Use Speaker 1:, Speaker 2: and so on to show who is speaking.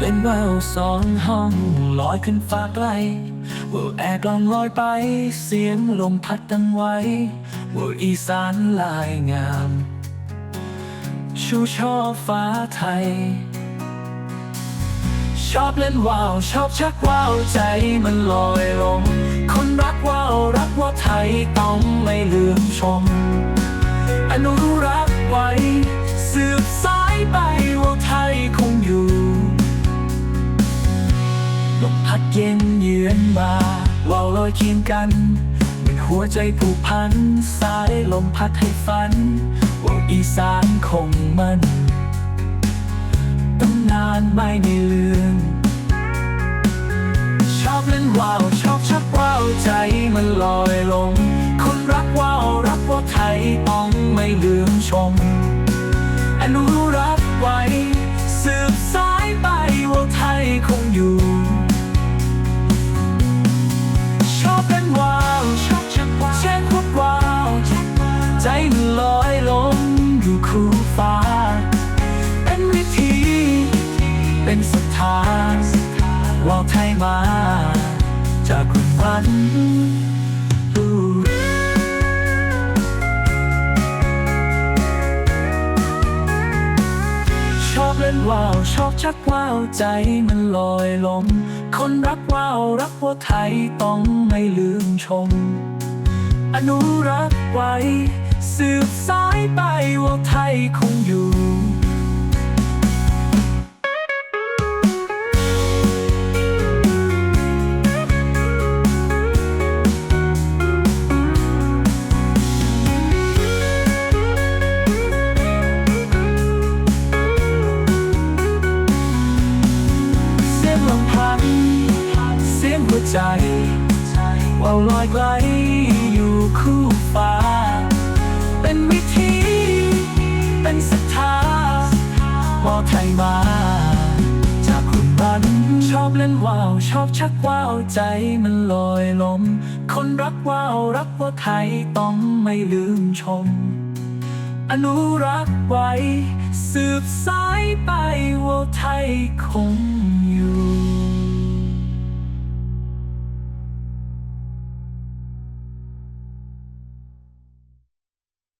Speaker 1: เล่นว่าวสองห้องลอยขึ้นฟ้าไกลว่าวแอร์กลองลอยไป เสียงลมพัดดังไว้ว่าวอีสานลายงาม ชูช่อฟ้าไทย ชอบเล่นว่าวชอบชักว่าวใจมันลอยลง คนรักว่าวรักว่าไทยต้องไม่ลืมชม อยเคียงกันเหมือนหัวใจผูกพัน สายลมพัดให้ฝัน ว่าอีสานคงมันตำนานไม่ได้ลืมชอบเล่นว่าวชอบชักว่าวใจมันลอยลง คนรักว่าวรักว่าวไทยต้องไม่ลืมชมอนุรักษ์ไว้ มา จากคุณพันชอบเล่นว่าว ชอบชักว่าว ใจมันลอยลม คนรักว่าว รักว่าวไทยต้องไม่ลืมชม อนุรักษ์ไว้ สืบสายไปว่าวไทยคงอยู่ ใจ ว่าวลอยไกลอยู่คู่ฟ้า เป็นวิธี เป็นศรัทธาว่าไทยมา จากคุณบันชอบเล่นว่าว ชอบชักว่าวใจมันลอยลม คนรักว่าวรักว่าไทยต้องไม่ลืมชม อนุรักษ์ไว้ สืบสายไปว่าวไทยคง